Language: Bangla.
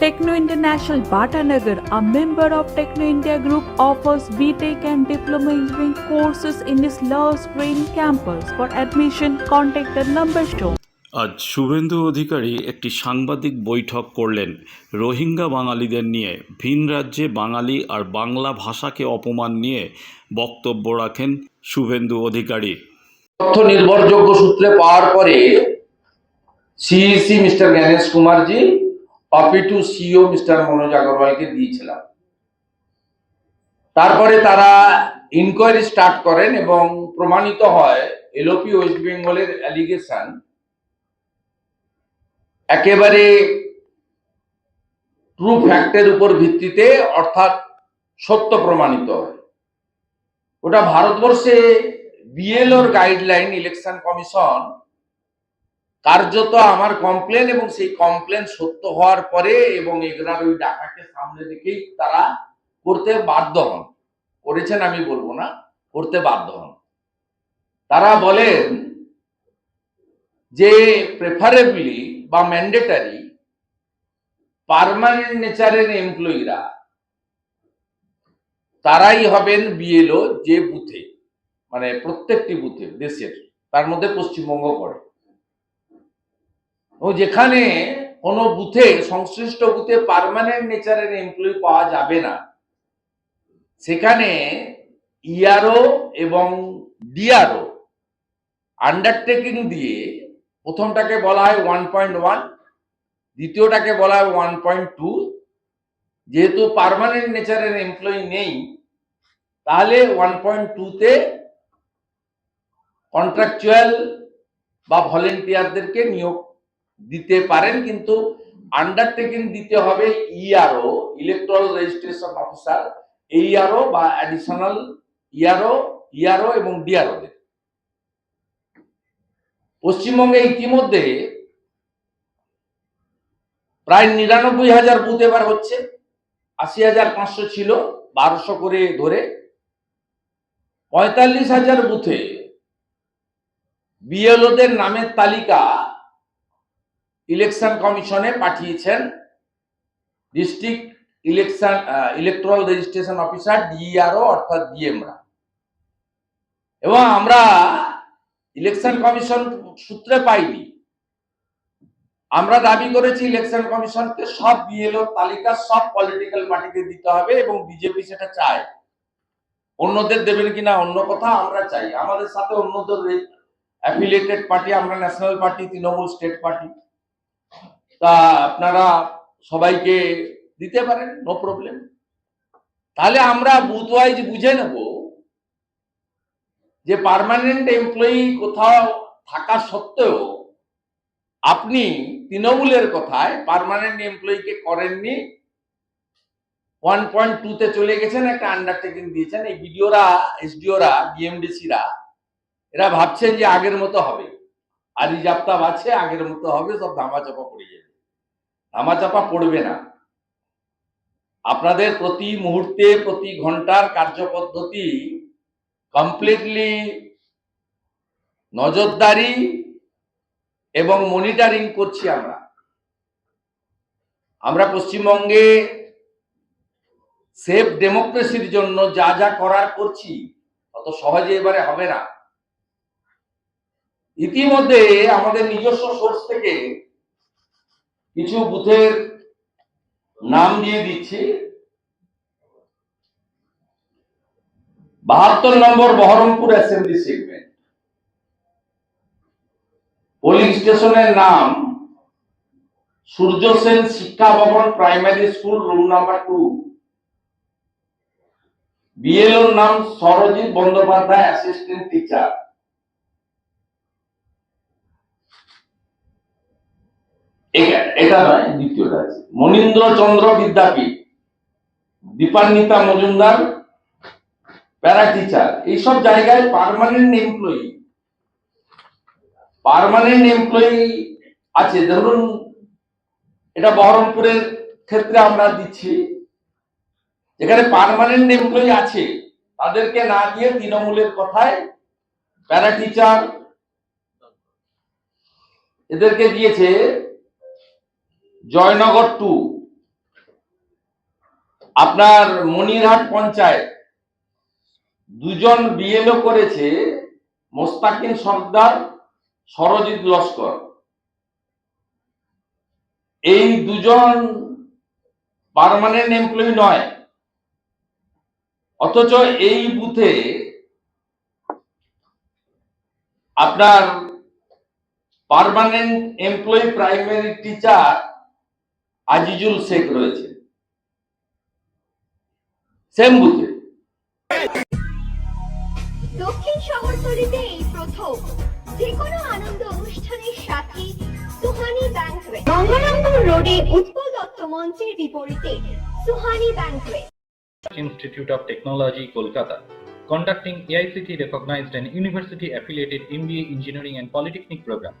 Techno International Bhatanagar, a member of Techno India Group, offers BTEC and Diploma Engineering courses in its Love Green campus. For admission, contact the number shown. আজ শুভেন্দু অধিকারী একটি সাংবাদিক বৈঠক করলেন রোহিঙ্গা বাঙালিদের নিয়ে ভিন রাজ্যে বাঙালি আর বাংলা ভাষাকে অপমান নিয়ে বক্তব্য রাখেন শুভেন্দু অধিকারী তথ্য নির্ভরযোগ্য সূত্রে পাওয়ার পরে সিইসি মিস্টার জ্ঞানেশ কুমারজি টু সিও মিস্টার মনোজ আগরওয়ালকে দিয়েছিলাম। তারপরে তারা ইনকোয়ারি স্টার্ট করেন এবং প্রমাণিত হয় এলওপি ওয়েস্ট বেঙ্গলের অ্যালিগেশন একেবারে ট্রু ফ্যাক্টের উপর ভিত্তিতে, অর্থাৎ সত্য প্রমাণিত হয়। ওটা ভারতবর্ষে বিএলওর গাইডলাইন ইলেকশন কমিশন কার্যত আমার কমপ্লেন এবং সেই কমপ্লেন সত্য হওয়ার পরে এবং এগুলার ওই ডাটাকে সামনে রেখেই তারা করতে বাধ্য হন। করেছেন আমি বলব না, করতে বাধ্য হন। তারা বলেন যে প্রেফারেবলি বা ম্যান্ডেটারি পার্মানেন্ট নেচারের এমপ্লয়িরা তারাই হবেন বিএলও যে বুথে মানে প্রত্যেকটি বুথে, দেশের, তার মধ্যে পশ্চিমবঙ্গ পড়ে। ও যেখানে কোনো বুথে, সংশ্লিষ্ট বুথে পারমানেন্ট নেচারের এমপ্লয়ি পাওয়া যাবে না। সেখানে ইআরও এবং ডিআরও আন্ডারটেকিং দিয়ে প্রথমটাকে বলা হয় ওয়ান পয়েন্ট ওয়ান দ্বিতীয়টাকে বলা হয় ওয়ান পয়েন্ট টু যেহেতু পারমানেন্ট নেচারের এমপ্লয়ি নেই, তাহলে ওয়ান পয়েন্ট টুতে কন্ট্রাকচুয়াল বা ভলেন্টিয়ারদেরকে নিয়োগ দিতে পারেন, কিন্তু আন্ডারটেকিং দিতে হবে ERO electoral registration officer AERO বা অ্যাডিশনাল ইআরও ইআরও এবং ডিআরওদের পশ্চিমবঙ্গে ইতিমধ্যে প্রায় নিরানব্বই হাজার বুথ এবার হচ্ছে, আশি হাজার পাঁচশো ছিল, বারোশো করে ধরে। পঁয়তাল্লিশ হাজার বুথে বিএলওদের নামের তালিকা ইলেকশন কমিশনে পাঠিয়েছেন district election electoral registration officer DRO অর্থাৎ ডিএমরা এবং আমরা ইলেকশন কমিশন সূত্রে পাইনি। আমরা দাবি করেছি ইলেকশন কমিশনকে সব বিএলও তালিকা, সব পলিটিক্যাল পার্টিকে দিতে হবে এবং বিজেপি সেটা চায়। অন্যদের দেবেন কিনা অন্য কথা আমরা চাই। আমাদের সাথে অন্যদের অ্যাফিলিয়েটেড পার্টি আমরা national party Trinamool state party তা আপনারা সবাইকে দিতে পারেন নো প্রবলেম তাহলে আমরা বুথ ওয়াইজ বুঝে নেব যে পার্মানেন্ট এমপ্লয়ি কোথাও থাকা সত্ত্বেও আপনি তৃণমূলের কথায় পার্মানেন্ট এমপ্লয়িকে করেননি ওয়ান পয়েন্ট টুতে চলে গেছেন, একটা আন্ডারটেকিং দিয়েছেন। এই বিডিওরা, এসডিওরা বিএমডিসিরা এরা ভাবছেন যে আগের মতো হবে। আর জাপ্তা আছে, আগের মতো হবে, সব ধামাচাপা পড়ে যাবে। ধামাচাপা পড়বে না। আপনাদের প্রতি মুহূর্তে, প্রতি ঘণ্টার কার্যপদ্ধতি কমপ্লিটলি নজরদারি এবং মনিটারিং করছি আমরা। আমরা পশ্চিমবঙ্গে সেফ ডেমোক্রেসির জন্য যা যা করার করছি, অত সহজে এবারে হবে না। ইতিমধ্যে আমাদের নিজস্ব সোর্স থেকে কিছু বুথের নাম দিয়ে দিচ্ছি। বাহাত্তর নম্বর বহরমপুর অ্যাসেম্বলি সেগমেন্ট পোলিং স্টেশনের নাম Surya Sen Shiksha Bhavan primary school room number two বিএলওর নাম সরজিৎ বন্দ্যোপাধ্যায় অ্যাসিস্ট্যান্ট টিচার এটা নয় দ্বিতীয়টা আছে। মনীন্দ্র চন্দ্র বিদ্যাপীঠ, দীপান্বিতা মজুমদার, প্যারা টিচার, এইসব জায়গায় পার্মানেন্ট এমপ্লয়ি। পার্মানেন্ট এমপ্লয়ি আছে, ধরুন, এটা বহরমপুরের ক্ষেত্রে আমরা দিচ্ছি। যেখানে পার্মানেন্ট এমপ্লয়ি আছে, তাদেরকে না দিয়ে তৃণমূলের কথায় প্যারা টিচার এদেরকে দিয়েছে জয়নগর টু আপনার মনিরহাট পঞ্চায়েত। দুজন বিএলও করেছে মোস্তাকিন সর্দার, সরজিৎ লস্কর। এই দুজন পারমানেন্ট এমপ্লয়ি নয়। অথচ এই বুথে আপনার permanent employee primary teacher Azizul Sheikh রয়েছে। দক্ষিণ শহরতলিতে এই প্রথম। যে কোনো আনন্দ অনুষ্ঠানের সাথে সুহানি ব্যাংকুয়েট। মঙ্গলাঙ্গুর রোডে উৎপল দত্ত মঞ্চের বিপরীতে Suhani bank institute of technology Kolkata Conducting AICT recognized and university affiliated MBA engineering and polytechnic programs.